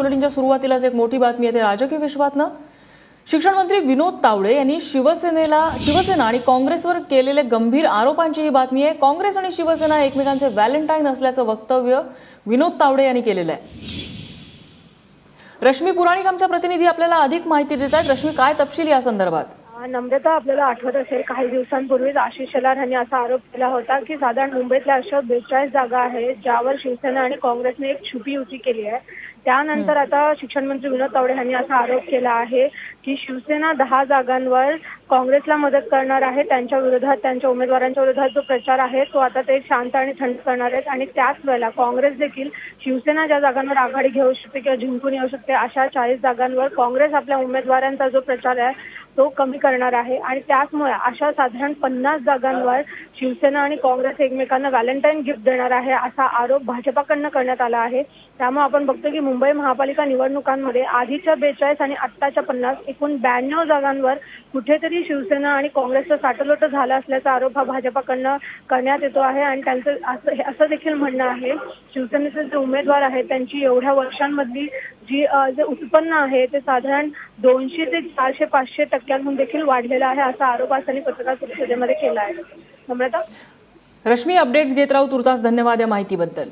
बुलेटिनच्या सुरुवातीलाच एक मोठी बातमी येते राजकीय विश्वातनं. शिक्षण मंत्री विनोद तावडे यांनी शिवसेनेला शिवसेना आणि काँग्रेसवर केलेले गंभीर आरोपांची ही बातमी आहे. काँग्रेस आणि शिवसेना एकमेकांचे व्हॅलेंटाईन असल्याचं वक्तव्य विनोद तावडे यांनी केलेलं आहे. रश्मी पुराणिक आमच्या प्रतिनिधी आपल्याला अधिक माहिती देत आहेत. रश्मी काय तपशील या संदर्भात? नम्रता आपल्याला आठवत असेल काही दिवसांपूर्वीच आशिष शेलार यांनी असा आरोप केला होता की साधारण मुंबईतल्या अशा बेचाळीस जागा आहेत ज्यावर शिवसेना आणि काँग्रेसने एक छुपी युती केली आहे. त्यानंतर आता शिक्षण मंत्री विनोद तावडे यांनी असा आरोप केला आहे की शिवसेना दहा जागांवर काँग्रेसला मदत करणार आहे. त्यांच्या विरोधात त्यांच्या उमेदवारांच्या विरोधात जो प्रचार आहे तो आता ते शांत आणि थंड करणार आहेत. आणि त्याच वेळेला काँग्रेस देखील शिवसेना ज्या जागांवर आघाडी घेऊ शकते किंवा जिंकून येऊ शकते अशा चाळीस जागांवर काँग्रेस आपल्या उमेदवारांचा जो प्रचार आहे तो कमी करणार आहे आणि त्याचमुळे अशा साधारण पन्नास जागांवर शिवसेना आणि काँग्रेस एकमेकांना व्हॅलेंटाईन गिफ्ट देणार आहे असा आरोप भाजपाकडनं करण्यात आला आहे. त्यामुळे आपण बघतो की मुंबई महापालिका निवडणुकांमध्ये आधीच्या बेचाळीस आणि आत्ताच्या पन्नास एकूण ब्याण्णव जागांवर कुठेतरी शिवसेना आणि काँग्रेसचं साटोलोट झालं असल्याचा आरोप हा भाजपाकडनं करण्यात येतो आहे आणि त्यांचं असं असं देखील म्हणणं आहे. शिवसेनेचे जे उमेदवार आहेत त्यांची एवढ्या वर्षांमधली जी जे उत्पन्न आहे ते साधारण दोनशे ते चारशे पाचशे टक्क्यांहून देखील वाढलेलं आहे असा आरोप आज त्यांनी पत्रकार परिषदेमध्ये केला आहे. नम्रता रश्मी अपडेट्स घेत राहू तुर्तास धन्यवाद या माहितीबद्दल.